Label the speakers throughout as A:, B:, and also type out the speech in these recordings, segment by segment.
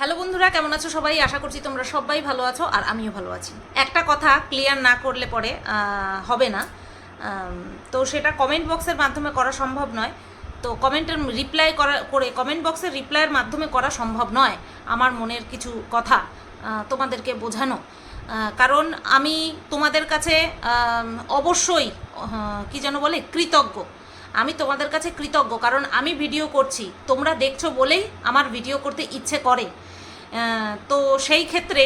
A: Hello বন্ধুরা, কেমন আছো সবাই? আশা করছি তোমরা সবাই ভালো আছো আর আমিও ভালো আছি। একটা কথা ক্লিয়ার না করলে পরে হবে না। তো সেটা কমেন্ট বক্সের মাধ্যমে করা সম্ভব নয়। তো কমেন্টের রিপ্লাই করা, করে কমেন্ট বক্সের রিপ্লাইয়ের মাধ্যমে করা সম্ভব নয়, আমার মনের কিছু কথা তোমাদেরকে বোঝানো। কারণ আমি তোমাদের কাছে অবশ্যই কি যেন বলে, কৃতজ্ঞ। আমি তোমাদের কাছে কৃতজ্ঞ, কারণ আমি ভিডিও করছি। তোমরা দেখছ বলেই আমার ভিডিও করতে ইচ্ছে করে। তো সেই ক্ষেত্রে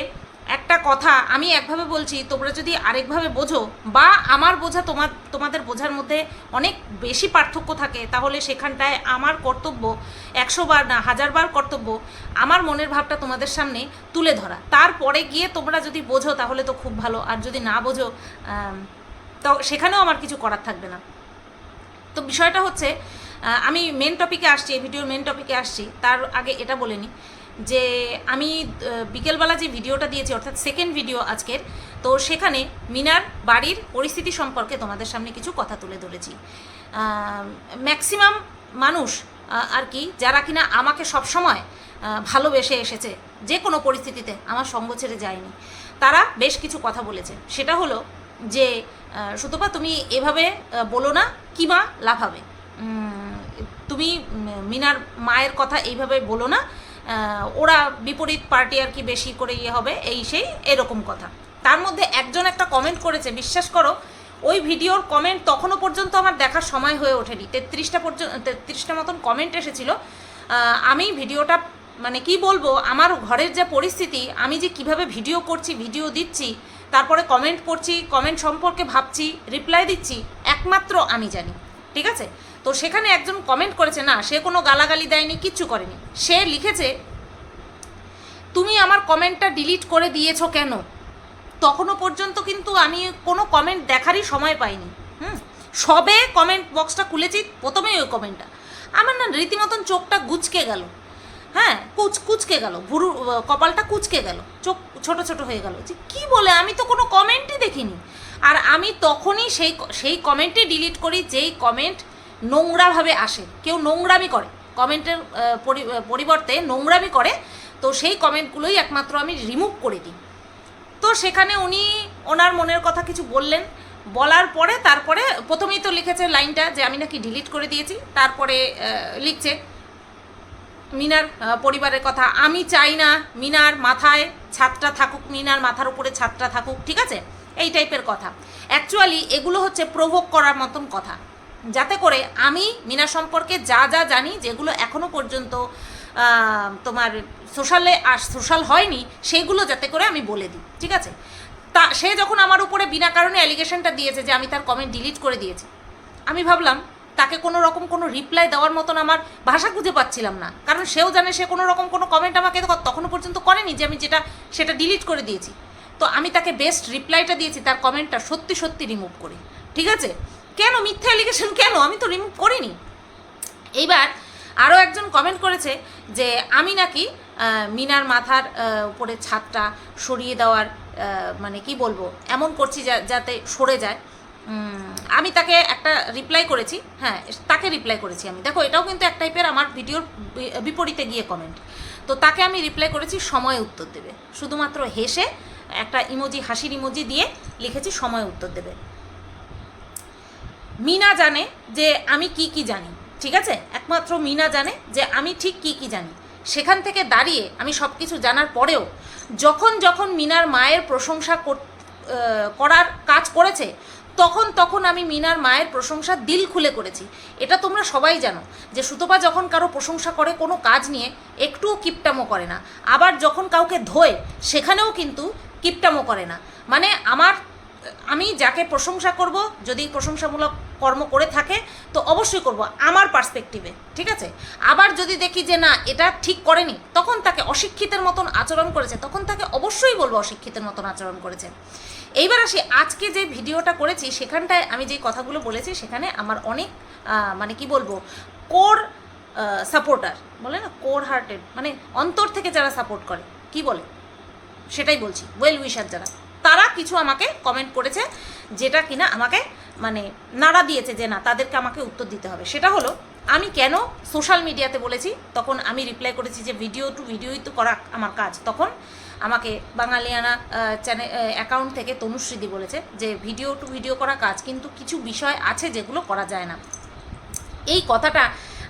A: একটা কথা আমি একভাবে বলছি, তোমরা যদি আরেকভাবে বোঝো বা আমার বোঝা তোমার, তোমাদের বোঝার মধ্যে অনেক বেশি পার্থক্য থাকে, তাহলে সেখানটায় আমার কর্তব্য একশো বার না হাজার বার কর্তব্য আমার মনের ভাবটা তোমাদের সামনে তুলে ধরা। তারপরে গিয়ে তোমরা যদি বোঝো তাহলে তো খুব ভালো, আর যদি না বোঝো তো সেখানেও আমার কিছু করার থাকবে না। তো বিষয়টা হচ্ছে আমি মেন টপিকে আসছি, এই ভিডিওর মেন টপিকে আসছি, তার আগে এটা বলে নিই যে আমি বিকেলবেলা যে ভিডিওটা দিয়েছি অর্থাৎ সেকেন্ড ভিডিও আজকের তো সেখানে মিনার বাড়ির পরিস্থিতি সম্পর্কে তোমাদের সামনে কিছু কথা তুলে ধরেছি। ম্যাক্সিমাম মানুষ আর কি যারা কিনা আমাকে সবসময় ভালোবেসে এসেছে যে কোনো পরিস্থিতিতে আমার সঙ্গ ছেড়ে যায়নি তারা বেশ কিছু কথা বলেছে। সেটা হলো যে সুতপা তুমি এভাবে বলো না কিমা লাফাবে? উম, তুমি মিনার মায়ের কথা এইভাবে বলো না ওরা বিপরীত পার্টি আর কি বেশি করে ইয়ে হবে, এই সেই এরকম কথা। তার মধ্যে একজন একটা কমেন্ট করেছে, বিশ্বাস করো, ওই ভিডিওর কমেন্ট তখনও পর্যন্ত আমার দেখার সময় হয়ে ওঠেনি। তেত্রিশটা পর্যন্ত, তেত্রিশটা মতন কমেন্ট এসেছিল। আমি ভিডিওটা মানে কি বলব, আমার ঘরের যে পরিস্থিতি, আমি যে কীভাবে ভিডিও করছি, ভিডিও দিচ্ছি, তারপরে কমেন্ট পড়ছি কমেন্ট সম্পর্কে ভাবছি রিপ্লাই দিচ্ছি, একমাত্র আমি জানি। ঠিক আছে? তো সেখানে একজন কমেন্ট করেছে, না, সে কোনো গালাগালি দেয়নি, কিচ্ছু করেনি। সে লিখেছে, তুমি আমার কমেন্টটা ডিলিট করে দিয়েছ কেন? তখনও পর্যন্ত কিন্তু আমি কোনো কমেন্ট দেখারই সময় পাইনি। হুম? সবে কমেন্ট বক্সটা খুলেছি, প্রথমেই ওই কমেন্টটা আমার না রীতিমতন চোখটা গুচকে গেল। হ্যাঁ কুচ, কুচকে গেল, ভুরু কপালটা কুচকে গেল, চোখ ছোট ছোট হয়ে গেল। যে কী বলে, আমি তো কোনো কমেন্টই দেখিনি। আর আমি তখনই সেই সেই কমেন্টই ডিলিট করি, যেই কমেন্ট নোংরাভাবে আসে, কেউ নোংরামি করে। কমেন্টের পরি- পরিবর্তে নোংরামি করে, তো সেই কমেন্টগুলোই একমাত্র আমি রিমুভ করে দিই। তো সেখানে উনি ওনার মনের কথা কিছু বললেন। বলার পরে তারপরে প্রথমেই তো লিখেছে লাইনটা যে আমি নাকি ডিলিট করে দিয়েছি, তারপরে লিখছে, মিনার পরিবারের কথা, আমি চাই না মিনার মাথায় ছাদটা থাকুক, মিনার মাথার উপরে ছাদটা থাকুক, ঠিক আছে? এই টাইপের কথা। অ্যাকচুয়ালি এগুলো হচ্ছে প্রভোগ করার মতন কথা। যাতে করে আমি মিনা সম্পর্কে যা যা জানি, যেগুলো এখনও পর্যন্ত তোমার সোশ্যালে আস সোশ্যাল হয়নি, সেগুলো যাতে করে আমি বলে দিই, ঠিক আছে? তা, সে যখন আমার উপরে বিনা কারণে অ্যালিগেশনটা দিয়েছে যে আমি তার কমেন্ট ডিলিট করে দিয়েছি, আমি ভাবলাম তাকে কোনো রকম কোনো রিপ্লাই দেওয়ার মতন আমার ভাষা খুঁজে পাচ্ছিলাম না। কারণ সেও জানে সে কোনো রকম কোনো কমেন্ট আমাকে তখনও পর্যন্ত করেনি যে আমি যেটা, সেটা ডিলিট করে দিয়েছি। তো আমি তাকে বেস্ট রিপ্লাইটা দিয়েছি, তার কমেন্টটা সত্যি সত্যি রিমুভ করি, ঠিক আছে? কেন মিথ্যা অ্যালিগেশন কেন? আমি তো রিমুভ করিনি। এইবার আরও একজন কমেন্ট করেছে যে আমি নাকি মিনার মাথার উপরে ছাদটা সরিয়ে দেওয়ার মানে কি বলব, এমন করছি যাতে সরে যায়। আমি তাকে একটা রিপ্লাই করেছি হ্যাঁ তাকে রিপ্লাই করেছি আমি। দেখো, এটাও কিন্তু এক টাইপের আমার ভিডিওর বিপরীতে গিয়ে কমেন্ট তো তাকে আমি রিপ্লাই করেছি, সময় উত্তর দেবে। শুধুমাত্র হেসে একটা ইমোজি হাসির ইমোজি দিয়ে লিখেছি, সময় উত্তর দেবে। মিনা জানে যে আমি কি কি জানি, ঠিক আছে? একমাত্র মিনা জানে যে আমি ঠিক কি কি জানি। সেখান থেকে দাঁড়িয়ে আমি সব কিছু জানার পরেও যখন যখন মিনার মায়ের প্রশংসা কর- করার কাজ করেছে, তখন তখন আমি মিনার মায়ের প্রশংসা দিল খুলে করেছি। এটা তোমরা সবাই জানো যে সুতপা যখন কারও প্রশংসা করে কোনো কাজ নিয়ে, একটুও কিপটামো করে না। আবার যখন কাউকে ধোয়, সেখানেও কিন্তু কিপটামো করে না। মানে আমার, আমি যাকে প্রশংসা করব, যদি প্রশংসামূলক কর্ম করে থাকে, তো অবশ্যই করব আমার পার্সপেক্টিভে ঠিক আছে? আবার যদি দেখি যে না, এটা ঠিক করেনি, তখন তাকে অশিক্ষিতের মতন আচরণ করেছে, তখন তাকে অবশ্যই বলব অশিক্ষিতের মতন আচরণ করেছে। এইবার আসি, আজকে যে ভিডিওটা করেছি, সেখানটায় আমি যে কথাগুলো বলেছি, সেখানে আমার অনেক মানে কি বলব কোর সাপোর্টার বলে না? কোর হার্টেড মানে অন্তর থেকে যারা সাপোর্ট করে, কি বলে? সেটাই বলছি ওয়েল উইশার যারা। তারা কিছু আমাকে কমেন্ট করেছে যেটা কিনা আমাকে মানে নাড়া দিয়েছে যে না, তাদেরকে আমাকে উত্তর দিতে হবে। সেটা হলো, আমি কেন সোশ্যাল মিডিয়াতে বলেছি? তখন আমি রিপ্লাই করেছি যে ভিডিও টু ভিডিওই তো করা আমার কাজ। তখন আমাকে বাঙালিয়ানা চ্যানেল অ্যাকাউন্ট থেকে তনুশ্রীদি বলেছে যে ভিডিও টু ভিডিও করা কাজ, কিন্তু কিছু বিষয় আছে যেগুলো করা যায় না। এই কথাটা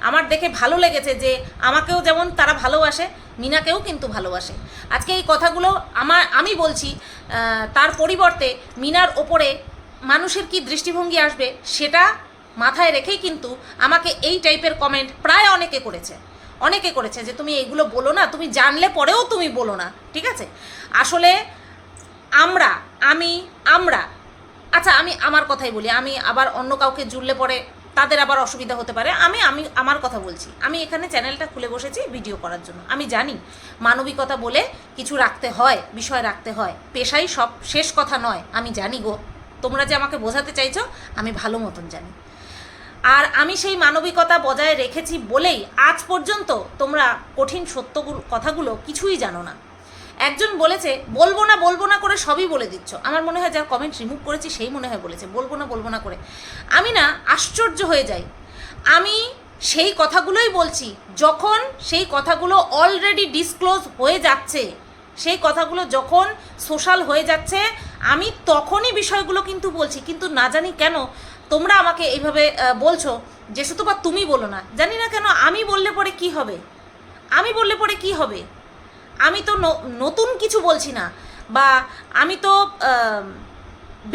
A: আমার দেখে ভালো লেগেছে যে আমাকেও যেমন তারা ভালোবাসে, মিনাকেও কিন্তু ভালোবাসে। আজকে এই কথাগুলো আমার, আমি বলছি তার পরিবর্তে মিনার ওপরে মানুষের কি দৃষ্টিভঙ্গি আসবে সেটা মাথায় রেখেই কিন্তু আমাকে এই টাইপের কমেন্ট প্রায় অনেকে করেছে। অনেকে করেছে যে তুমি এগুলো বলো না, তুমি জানলে পরেও তুমি বলো না, ঠিক আছে? আসলে আমরা, আমি, আমরা আচ্ছা আমি আমার কথাই বলি, আমি আবার অন্য কাউকে জুড়লে পরে তাদের আবার অসুবিধা হতে পারে। আমি আমি, আমার কথা বলছি। আমি এখানে চ্যানেলটা খুলে বসেছি ভিডিও করার জন্য। আমি জানি মানবিকতা বলে কিছু রাখতে হয়, বিষয় রাখতে হয়। পেশাই সব শেষ কথা নয়। আমি জানি গো। তোমরা যে আমাকে বোঝাতে চাইছো, আমি ভালো মতন জানি। আর আমি সেই মানবিকতা বজায় রেখেছি বলেই আজ পর্যন্ত তোমরা কঠিন সত্যগুলো, কথাগুলো কিছুই জানো না। একজন বলেছে, বলব না বলব না করে সবই বলে দিচ্ছ। আমার মনে হয় যার কমেন্ট রিমুভ করেছি, সেই মনে হয় বলেছে, বলব না বলব না করে। আমি না আশ্চর্য হয়ে যাই। আমি সেই কথাগুলোই বলছি, যখন সেই কথাগুলো অলরেডি ডিসক্লোজ হয়ে যাচ্ছে, সেই কথাগুলো যখন সোশ্যাল হয়ে যাচ্ছে, আমি তখনই বিষয়গুলো কিন্তু বলছি। কিন্তু না জানি কেন তোমরা আমাকে এইভাবে বলছো যে শুধু বা তুমি বলো না। জানি না কেন, আমি বললে পরে কি হবে? আমি বললে পরে কি হবে? আমি তো নতুন কিছু বলছি না, বা আমি তো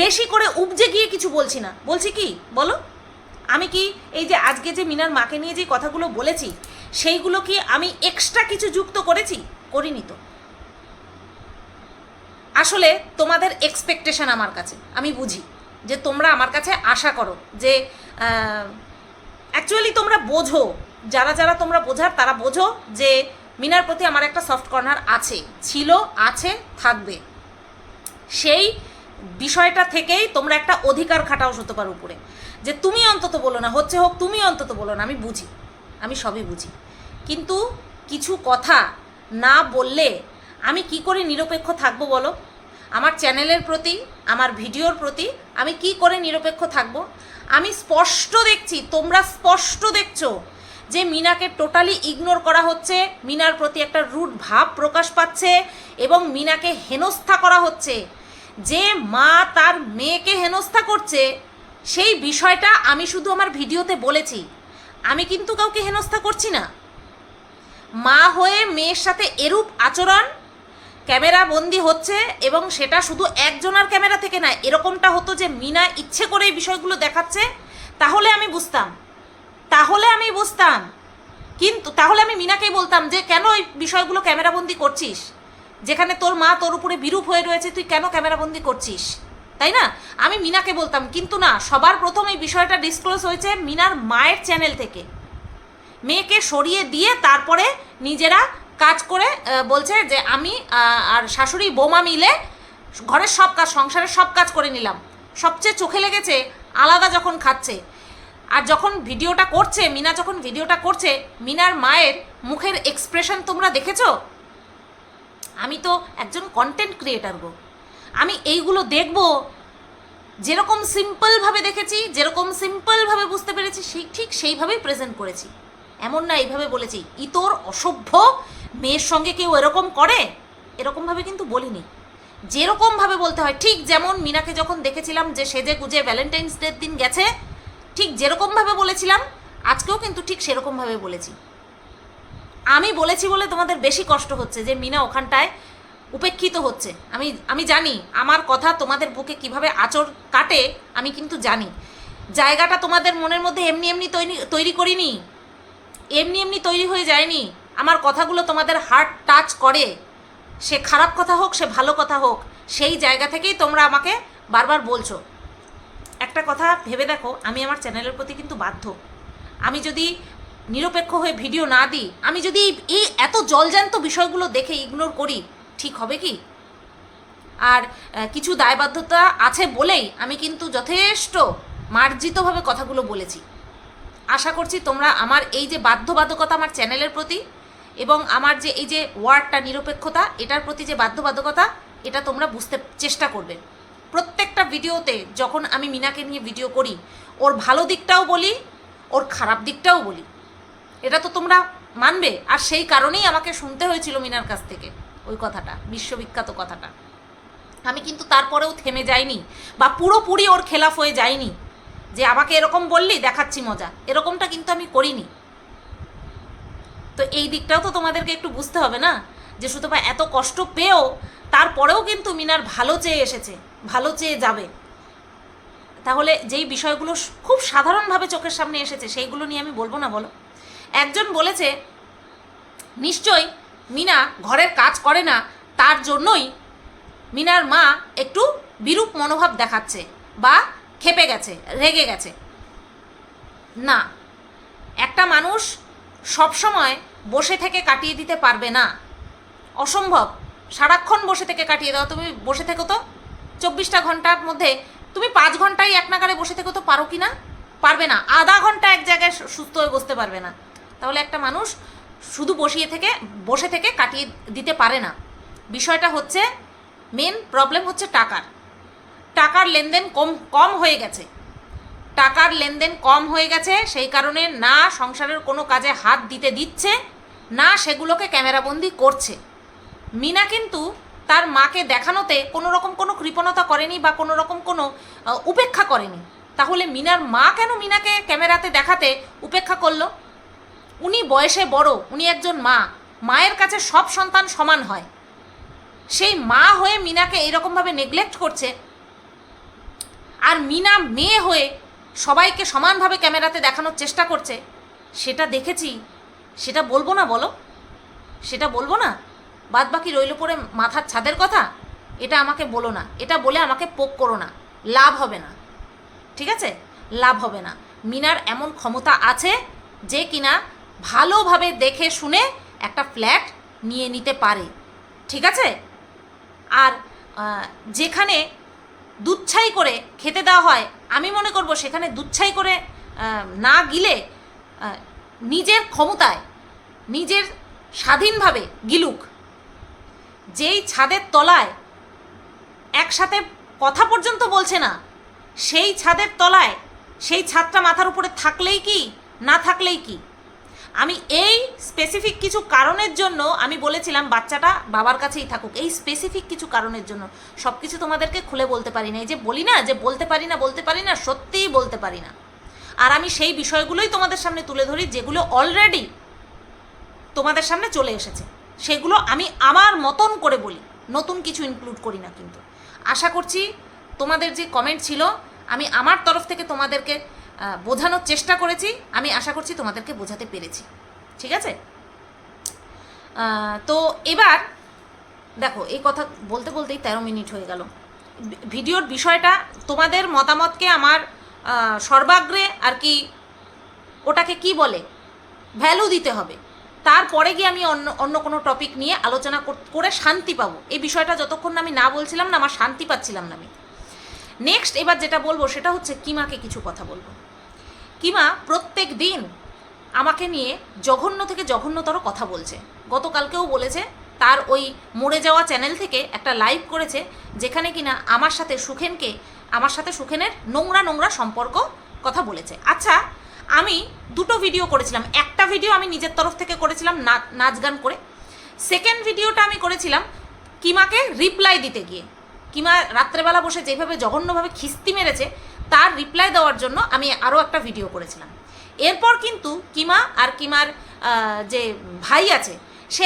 A: বেশি করে উপজে গিয়ে কিছু বলছি না। বলছি কি? বলো। আমি কি এই যে আজকে যে মিনার মাকে নিয়ে যে কথাগুলো বলেছি, সেইগুলো কি আমি এক্সট্রা কিছু যুক্ত করেছি? করিনি তো। আসলে তোমাদের এক্সপেকটেশন আমার কাছে, আমি বুঝি। যে তোমরা আমার কাছে আশা করো যে অ্যাকচুয়ালি তোমরা বোঝো, যারা যারা তোমরা বোঝার তারা বোঝো যে মিনার প্রতি আমার একটা সফট কর্নার আছে, ছিল, আছে, থাকবে। সেই বিষয়টা থেকেই তোমরা একটা অধিকার খাটাও পারো উপরে। যে তুমি অন্তত বলো না, হচ্ছে হোক তুমি অন্তত বলো না, আমি বুঝি, আমি সবই বুঝি। কিন্তু কিছু কথা না বললে আমি কি করে নিরপেক্ষ থাকব বলো? আমার চ্যানেলের প্রতি, আমার ভিডিওর প্রতি আমি কি করে নিরপেক্ষ থাকব? আমি স্পষ্ট দেখছি, তোমরা স্পষ্ট দেখছ। যে মিনাকে টোটালি ইগনোর করা হচ্ছে, মিনার প্রতি একটা রুট ভাব প্রকাশ পাচ্ছে এবং মিনাকে হেনস্থা করা হচ্ছে। যে মা তার মেয়েকে হেনস্থা করছে, সেই বিষয়টা আমি শুধু আমার ভিডিওতে বলেছি। আমি কিন্তু কাউকে হেনস্থা করছি না। মা হয়ে মেয়ের সাথে এরূপ আচরণ, ক্যামেরা বন্দি হচ্ছে এবং সেটা শুধু একজনার ক্যামেরা থেকে না, এরকমটা হতো যে মিনা ইচ্ছে করে এই বিষয়গুলো দেখাচ্ছে, তাহলে আমি বুঝতাম। তাহলে আমি বুঝতাম। কিন্তু তাহলে আমি মিনাকেই বলতাম যে, কেন ওই বিষয়গুলো ক্যামেরাবন্দি করছিস? যেখানে তোর মা তোর উপরে বিরূপ হয়ে রয়েছে, তুই কেন ক্যামেরাবন্দি করছিস? তাই না? আমি মিনাকে বলতাম, কিন্তু না, সবার প্রথম এই বিষয়টা ডিসক্লোজ হয়েছে মিনার মায়ের চ্যানেল থেকে। মেয়েকে সরিয়ে দিয়ে তারপরে নিজেরা কাজ করে বলছে যে, আমি আর শাশুড়ি, বৌমা মিলে ঘরের সব কাজ, সংসারের সব কাজ করে নিলাম। সবচেয়ে চোখে লেগেছে, আলাদা যখন খাচ্ছে আর যখন ভিডিওটা করছে, মিনা যখন ভিডিওটা করছে, মিনার মায়ের মুখের এক্সপ্রেশন তোমরা দেখেছ? আমি তো একজন কন্টেন্ট ক্রিয়েটার গো। আমি এইগুলো দেখব, যেরকম সিম্পলভাবে দেখেছি, যেরকম সিম্পলভাবে বুঝতে পেরেছি, সেই ঠিক সেইভাবেই প্রেজেন্ট করেছি। এমন না এইভাবে বলেছি, ইতর অসভ্য মেয়ের সঙ্গে কেউ এরকম করে? এরকমভাবে কিন্তু বলিনি। যেরকমভাবে বলতে হয়, ঠিক যেমন মিনাকে যখন দেখেছিলাম যে সেজে গুজে ভ্যালেন্টাইন্স ডের দিন গেছে ঠিক যেরকমভাবে বলেছিলাম, আজকেও কিন্তু ঠিক সেরকমভাবে বলেছি। আমি বলেছি বলে তোমাদের বেশি কষ্ট হচ্ছে যে মিনা ওখানটায় উপেক্ষিত হচ্ছে। আমি আমি জানি, আমার কথা তোমাদের বুকে কীভাবে আচর কাটে, আমি কিন্তু জানি। জায়গাটা তোমাদের মনের মধ্যে এমনি এমনি তৈরি তৈরি করিনি। এমনি এমনি তৈরি হয়ে যায়নি। আমার কথাগুলো তোমাদের হার্ট টাচ করে। সে খারাপ কথা হোক, সে ভালো কথা হোক, সেই জায়গা থেকেই তোমরা আমাকে বারবার বলছো। একটা কথা ভেবে দেখো, আমি আমার চ্যানেলের প্রতি কিন্তু বাধ্য। আমি যদি নিরপেক্ষ হয়ে ভিডিও না দিই, আমি যদি এই- এত জলজান্ত বিষয়গুলো দেখে ইগনোর করি, ঠিক হবে কি? আর কিছু দায়বদ্ধতা আছে বলেই আমি কিন্তু যথেষ্ট মার্জিতভাবে কথাগুলো বলেছি। আশা করছি তোমরা আমার এই যে বাধ্যবাধকতা আমার চ্যানেলের প্রতি এবং আমার যে এই যে ওয়ার্ডটা নিরপেক্ষতা, এটার প্রতি যে বাধ্যবাধকতা, এটা তোমরা বুঝতে চেষ্টা করবে। প্রত্যেকটা ভিডিওতে যখন আমি মিনাকে নিয়ে ভিডিও করি, ওর ভালো দিকটাও বলি, ওর খারাপ দিকটাও বলি। এটা তো তোমরা মানবে। আর সেই কারণেই আমাকে শুনতে হয়েছিল মিনার কাছ থেকে ওই কথাটা, বিশ্ববিখ্যাত কথাটা। আমি কিন্তু তারপরেও থেমে যাইনি বা পুরোপুরি ওর খেলাফ হয়ে যাইনি যে আমাকে এরকম বললি, দেখাচ্ছি মজা। এরকমটা কিন্তু আমি করিনি। তো এই দিকটাও তো তোমাদেরকে একটু বুঝতে হবে না? যে সুতপা এত কষ্ট পেয়েও তারপরেও কিন্তু মিনার ভালো চেয়ে এসেছে, ভালো চেয়ে যাবে। তাহলে যেই বিষয়গুলো খুব সাধারণভাবে চোখের সামনে এসেছে, সেইগুলো নিয়ে আমি বলব না, বলো। একজন বলেছে, নিশ্চয়ই মিনা ঘরের কাজ করে না, তার জন্যই মিনার মা একটু বিরূপ মনোভাব দেখাচ্ছে বা খেপে গেছে, রেগে গেছে। না, একটা মানুষ সবসময় বসে থেকে কাটিয়ে দিতে পারবে না। অসম্ভব। সারাক্ষণ বসে থেকে কাটিয়ে দাও, তুমি বসে থেকো তো। চব্বিশটা ঘণ্টার মধ্যে তুমি পাঁচ ঘন্টায় এক নাগারে বসে থেকো তো, পারো কি না? পারবে না। আধা ঘণ্টা এক জায়গায় সুস্থ হয়ে বসতে পারবে না। তাহলে একটা মানুষ শুধু বসিয়ে থেকে, বসে থেকে কাটিয়ে দিতে পারে না। বিষয়টা হচ্ছে মেন প্রবলেম হচ্ছে টাকার। টাকার লেনদেন কম কম হয়ে গেছে। টাকার লেনদেন কম হয়ে গেছে, সেই কারণে না সংসারের কোনো কাজে হাত দিতে দিচ্ছে, না সেগুলোকে ক্যামেরাবন্দি করছে। মিনা কিন্তু তার মাকে দেখানোতে কোনো রকম কোনো কৃপণতা করেনি বা কোনো রকম কোনো উপেক্ষা করেনি। তাহলে মিনার মা কেন মিনাকে ক্যামেরাতে দেখাতে উপেক্ষা করল? উনি বয়সে বড়, উনি একজন মা। মায়ের কাছে সব সন্তান সমান হয়। সেই মা হয়ে মিনাকে এরকমভাবে নেগলেক্ট করছে। আর মিনা মেয়ে হয়ে সবাইকে সমানভাবে ক্যামেরাতে দেখানোর চেষ্টা করছে। সেটা দেখেছি। সেটা বলব না বলো? সেটা বলব না? বাদ বাকি রইল পরে মাথার ছাদের কথা? এটা আমাকে বলো না। এটা বলে আমাকে পোক করো না। লাভ হবে না। ঠিক আছে? লাভ হবে না। মিনার এমন ক্ষমতা আছে যে কিনা ভালোভাবে দেখে শুনে একটা ফ্ল্যাট নিয়ে নিতে পারে। ঠিক আছে? আর যেখানে দুচ্ছাই করে খেতে দেওয়া হয়, আমি মনে করব সেখানে দুচ্ছাই করে না গিলে নিজের ক্ষমতায়, নিজের স্বাধীনভাবে গিলুক। যেই ছাদের তলায় একসাথে কথা পর্যন্ত বলছে না, সেই ছাদের তলায় সেই ছাদটা মাথার উপরে থাকলেই কি, না থাকলেই কি? আমি এই স্পেসিফিক কিছু কারণের জন্য আমি বলেছিলাম, বাচ্চাটা বাবার কাছেই থাকুক, এই স্পেসিফিক কিছু কারণের জন্য। সব কিছু তোমাদেরকে খুলে বলতে পারি না, এই যে বলি না যে বলতে পারি না, বলতে পারি না, সত্যিই বলতে পারি না। আর আমি সেই বিষয়গুলোই তোমাদের সামনে তুলে ধরি, যেগুলো অলরেডি তোমাদের সামনে চলে এসেছে। সেগুলো আমি আমার মতন করে বলি। নতুন কিছু ইনক্লুড করি না কিন্তু। আশা করছি তোমাদের যে কমেন্ট ছিল, আমি আমার তরফ থেকে তোমাদেরকে বোঝানোর চেষ্টা করেছি। আমি আশা করছি তোমাদেরকে বোঝাতে পেরেছি। ঠিক আছে? তো এবার, দেখো, এই কথা বলতে বলতেই তেরো মিনিট হয়ে গেল। ভিডিওর বিষয়টা, তোমাদের মতামতকে আমার সর্বাগ্রে আর কি ওটাকে কি বলে? ভ্যালু দিতে হবে। তারপরে গিয়ে আমি অন্য অন্য কোনো টপিক নিয়ে আলোচনা কর- শান্তি পাবো। এই বিষয়টা যতক্ষণ না আমি না বলছিলাম না, আমার শান্তি পাচ্ছিলাম না আমি। নেক্সট এবার যেটা বলব, সেটা হচ্ছে কিমাকে কিছু কথা বলব। কিমা প্রত্যেক দিন আমাকে নিয়ে জঘন্য থেকে জঘন্যতর কথা বলছে। গতকালকেও বলেছে, তার ওই মরে যাওয়া চ্যানেল থেকে একটা লাইভ করেছে, যেখানে কিনা আমার সাথে সুখেনকে, আমার সাথে সুখেনের নোংরা নোংরা সম্পর্ক কথা বলেছে। আচ্ছা আমি দুটো ভিডিও করেছিলাম। একটা ভিডিও আমি নিজের তরফ থেকে করেছিলাম নাচ গান করে। সেকেন্ড ভিডিওটা আমি করেছিলাম কিমাকে রিপ্লাই দিতে গিয়ে। কিমা রাত্রেবেলা বসে যেভাবে জঘন্যভাবে খিস্তি মেরেছে, তার রিপ্লাই দেওয়ার জন্য আমি আরও একটা ভিডিও করেছিলাম। এরপর কিন্তু কিমা আর কিমার যে ভাই আছে, সে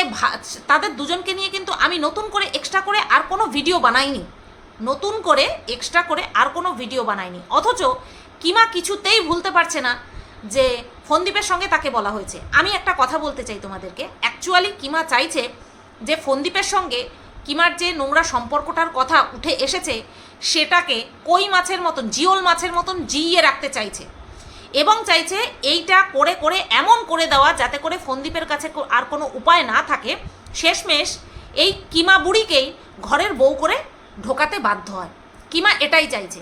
A: তাদের দুজনকে নিয়ে কিন্তু আমি নতুন করে এক্সট্রা করে আর কোনো ভিডিও বানাইনি। নতুন করে এক্সট্রা করে আর কোনো ভিডিও বানাইনি। অথচ কিমা কিছুতেই ভুলতে পারছে না। যে ফন্দীপের সঙ্গে তাকে বলা হয়েছে। আমি একটা কথা বলতে চাই তোমাদেরকে। অ্যাকচুয়ালি কিমা চাইছে যে ফন্দীপের সঙ্গে কিমার যে নোংরা সম্পর্কটার কথা উঠে এসেছে, সেটাকে কই মাছের মতন, জিওল মাছের মতন জিইয়ে রাখতে চাইছে। এবং চাইছে এইটা করে করে এমন করে দেওয়া যাতে করে ফন্দীপের কাছে আর কোনো উপায় না থাকে। শেষমেশ এই কিমা বুড়িকেই ঘরের বউ করে ঢোকাতে বাধ্য হয়। কিমা এটাই চাইছে।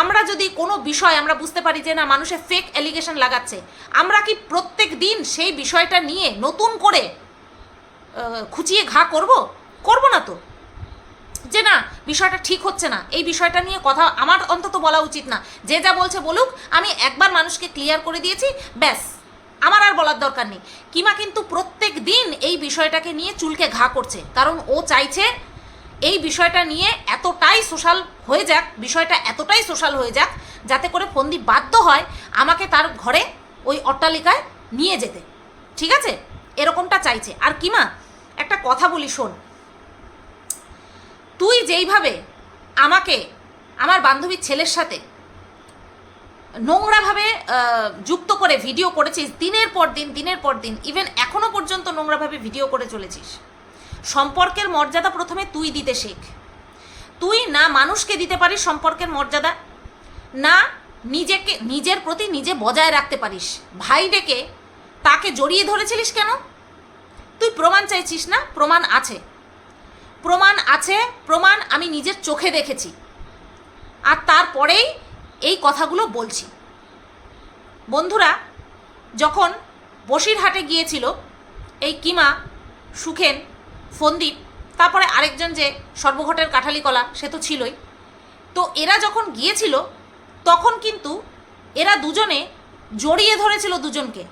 A: আমরা যদি কোনো বিষয় আমরা বুঝতে পারি যে না মানুষের ফেক অ্যালিগেশন লাগাচ্ছে, আমরা কি প্রত্যেক দিন সেই বিষয়টা নিয়ে নতুন করে খুঁচিয়ে ঘা করব? করব না তো। যে না, বিষয়টা ঠিক হচ্ছে না, এই বিষয়টা নিয়ে কথা আমার অন্তত বলা উচিত না। যে যা বলছে বলুক, আমি একবার মানুষকে ক্লিয়ার করে দিয়েছি, ব্যাস। আমার আর বলার দরকার নেই। কিমা কিন্তু প্রত্যেক দিন এই বিষয়টাকে নিয়ে চুলকে ঘা করছে, কারণ ও চাইছে এই বিষয়টা নিয়ে এতটাই সোশ্যাল হয়ে যাক, বিষয়টা এতটাই সোশ্যাল হয়ে যাক, যাতে করে ফন্দি বাধ্য হয় আমাকে তার ঘরে ওই অট্টালিকায় নিয়ে যেতে। ঠিক আছে? এরকমটা চাইছে। আর কিমা, একটা কথা বলি শোন। তুই যেইভাবে আমাকে, আমার বান্ধবীর ছেলের সাথে নোংরাভাবে যুক্ত করে ভিডিও করেছিস, দিনের পর দিন, দিনের পর দিন ইভেন এখনও পর্যন্ত নোংরাভাবে ভিডিও করে চলেছিস সম্পর্কের মর্যাদা প্রথমে তুই দিতে শেখ। তুই না মানুষকে দিতে পারিস সম্পর্কের মর্যাদা, না নিজেকে, নিজের প্রতি নিজে বজায় রাখতে পারিস। ভাই ডেকে তাকে জড়িয়ে ধরেছিলিস কেন? তুই প্রমাণ চাইছিস না? প্রমাণ আছে। প্রমাণ আছে, প্রমাণ আমি নিজের চোখে দেখেছি। আর তারপরেই এই কথাগুলো বলছি। বন্ধুরা, যখন বসিরহাটে গিয়েছিল, এই কিমা সুখেন ফন্দীপ, তারপরে আরেকজন যে সর্বঘটের কাঠালি কলা, সে তো ছিলই। তো এরা যখন গিয়েছিল, তখন কিন্তু এরা দুজনে জড়িয়ে ধরেছিল দুজনকে।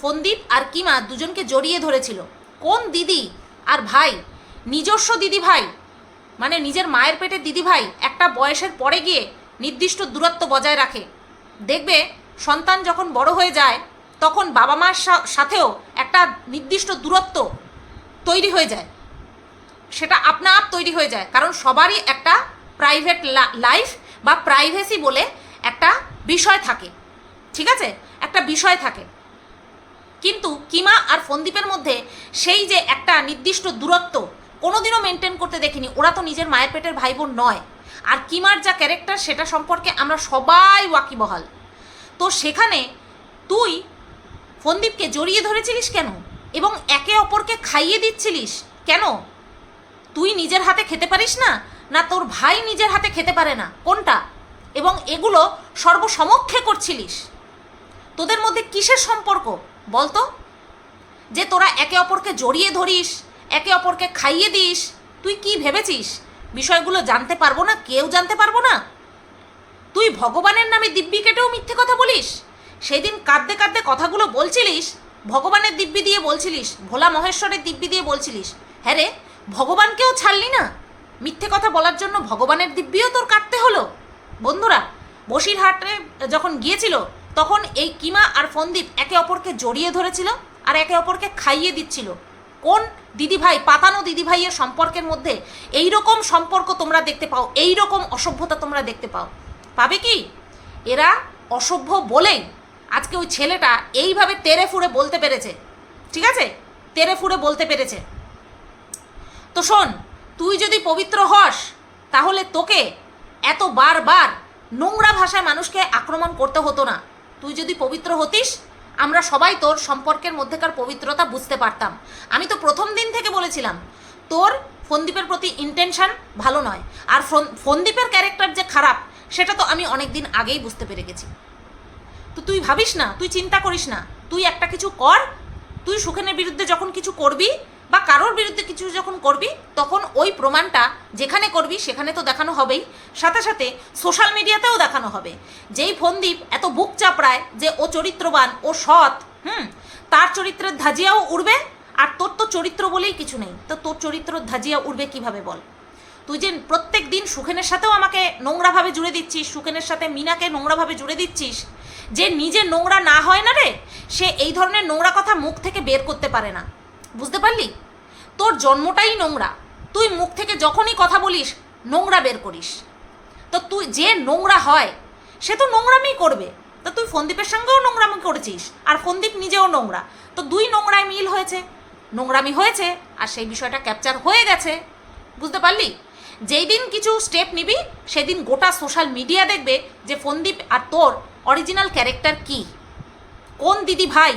A: ফন্দীপ আর কিমা দুজনকে জড়িয়ে ধরেছিল। কোন দিদি আর ভাই? নিজস্ব দিদি ভাই মানে নিজের মায়ের পেটে দিদি ভাই একটা বয়সের পরে গিয়ে নির্দিষ্ট দূরত্ব বজায় রাখে। দেখবে, সন্তান যখন বড় হয়ে যায়, তখন বাবা মার সাথেও একটা নির্দিষ্ট দূরত্ব তৈরি হয়ে যায়। সেটা আপনা আপ তৈরি হয়ে যায়। কারণ সবারই একটা প্রাইভেট লাইফ বা প্রাইভেসি বলে একটা বিষয় থাকে। ঠিক আছে? একটা বিষয় থাকে। কিন্তু কিমা আর ফন্দীপের মধ্যে সেই যে একটা নির্দিষ্ট দূরত্ব কোনোদিনও মেনটেন করতে দেখিনি। ওরা তো নিজের মায়ের পেটের ভাই বোন নয়। আর কিমার যা ক্যারেক্টার সেটা সম্পর্কে আমরা সবাই ওয়াকিবহাল। তো সেখানে তুই ফন্দীপকে জড়িয়ে ধরেছিলিস কেন? এবং একে অপরকে খাইয়ে দিচ্ছিলিস। কেন? তুই নিজের হাতে খেতে পারিস না? না তোর ভাই নিজের হাতে খেতে পারে না? কোনটা? এবং এগুলো সর্বসমক্ষে করছিলিস। তোদের মধ্যে কিসের সম্পর্ক? বলতো। যে তোরা একে অপরকে জড়িয়ে ধরিস, একে অপরকে খাইয়ে দিস, তুই কি ভেবেছিস? বিষয়গুলো জানতে পারব না, কেউ জানতে পারব না? তুই ভগবানের নামে দিব্যি কেটেও মিথ্যে কথা বলিস? সেদিন কাঁদতে কাঁদতে কথাগুলো বলছিলিস ভগবানের দিব্যি দিয়ে বলছিলিস, ভোলা মহেশ্বরের দিব্যি দিয়ে বলছিলিস। হ্যাঁ রে, ভগবানকেও ছাড়লি না? মিথ্যে কথা বলার জন্য ভগবানের দিব্যিও তোর কাটতে হলো? বন্ধুরা, বসিরহাটে যখন গিয়েছিল, তখন এই কিমা আর ফন্দীপ একে অপরকে জড়িয়ে ধরেছিল আর একে অপরকে খাইয়ে দিচ্ছিল। কোন দিদিভাই, পাতানো দিদিভাইয়ের সম্পর্কের মধ্যে এই রকম সম্পর্ক তোমরা দেখতে পাও এই রকম অসভ্যতা তোমরা দেখতে পাও? পাবে কি? এরা অসভ্য বলেই আজকে ওই ছেলেটা এইভাবে তেরে ফুড়ে বলতে পেরেছে। ঠিক আছে? তেরে ফুড়ে বলতে পেরেছে। তো শোন, তুই যদি পবিত্র হস, তাহলে তোকে এত বারবার নোংরা ভাষায় মানুষকে আক্রমণ করতে হতো না। তুই যদি পবিত্র হতিস, আমরা সবাই তোর সম্পর্কের মধ্যেকার পবিত্রতা বুঝতে পারতাম। আমি তো প্রথম দিন থেকে বলেছিলাম, তোর ফন্দীপের প্রতি ইন্টেনশন ভালো নয়। আর ফোন- ফন্দীপের ক্যারেক্টার যে খারাপ, সেটা তো আমি অনেক দিন আগেই বুঝতে পেরে গেছি। তো তুই ভাবিস না, তুই চিন্তা করিস না। তুই একটা কিছু কর, তুই সুখেনের বিরুদ্ধে যখন কিছু করবি বা কারোর বিরুদ্ধে কিছু যখন করবি, তখন ওই প্রমাণটা যেখানে করবি সেখানে তো দেখানো হবেই। সাথে সাথে সোশ্যাল মিডিয়াতেও দেখানো হবে। যেই ফন্দীপ এত বুক চাপড়ায় যে ও চরিত্রবান, ও সৎ, হুম, তার চরিত্রের ধাজিয়াও উড়বে, আর তোর তো চরিত্র বলেই কিছু নেই। তো তোর চরিত্র ধাজিয়া উড়বে কীভাবে বল? তুই যে প্রত্যেক দিন সুখেনের সাথেও আমাকে নোংরাভাবে জুড়ে দিচ্ছিস, সুখেনের সাথে মিনাকে নোংরাভাবে জুড়ে দিচ্ছিস, যে নিজে নোংরা না হয় না রে, সে এই ধরনের নোংরা কথা মুখ থেকে বের করতে পারে না। বুঝতে পারলি? তোর জন্মটাই নোংরা। তুই মুখ থেকে যখনই কথা বলিস, নোংরা বের করিস। তো তুই যে নোংরা হয়, সে তো নোংরামি করবে। তো তুই ফন্দীপের সঙ্গেও নোংরামি করেছিস, আর ফন্দীপ নিজেও নোংরা। তো দুই নোংরায় মিল হয়েছে। নোংরামি হয়েছে, আর সেই বিষয়টা ক্যাপচার হয়ে গেছে। বুঝতে পারলি? যেই দিন কিছু স্টেপ নিবি, সেদিন গোটা সোশ্যাল মিডিয়া দেখবে যে ফন্দীপ আর তোর অরিজিনাল ক্যারেক্টার কি। কোন দিদি ভাই?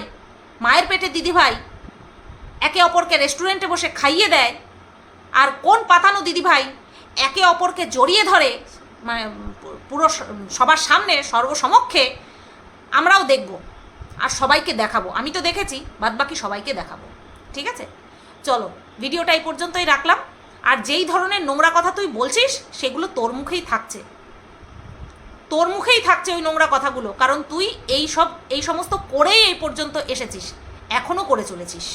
A: মায়ের পেটে দিদি ভাই? একে অপরকে রেস্টুরেন্টে বসে খাইয়ে দেয়। আর কোন পাতানো দিদি ভাই? একে অপরকে জড়িয়ে ধরে মানে পুরো সবার সামনে, সর্বসমক্ষে আমরাও দেখব আর সবাইকে দেখাবো। আমি তো দেখেছি, বাদবাকি সবাইকে দেখাবো। ঠিক আছে? চলো ভিডিওটা এই পর্যন্তই রাখলাম। আর যেই ধরনের নোংরা কথা তুই বলছিস, সেগুলো তোর মুখেই থাকছে। তোর মুখেই থাকছে ওই নোংরা কথাগুলো, কারণ তুই এই সব, এই সমস্ত করেই এই পর্যন্ত এসেছিস এখনও করে চলেছিস।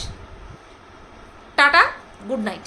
A: Tata, good night.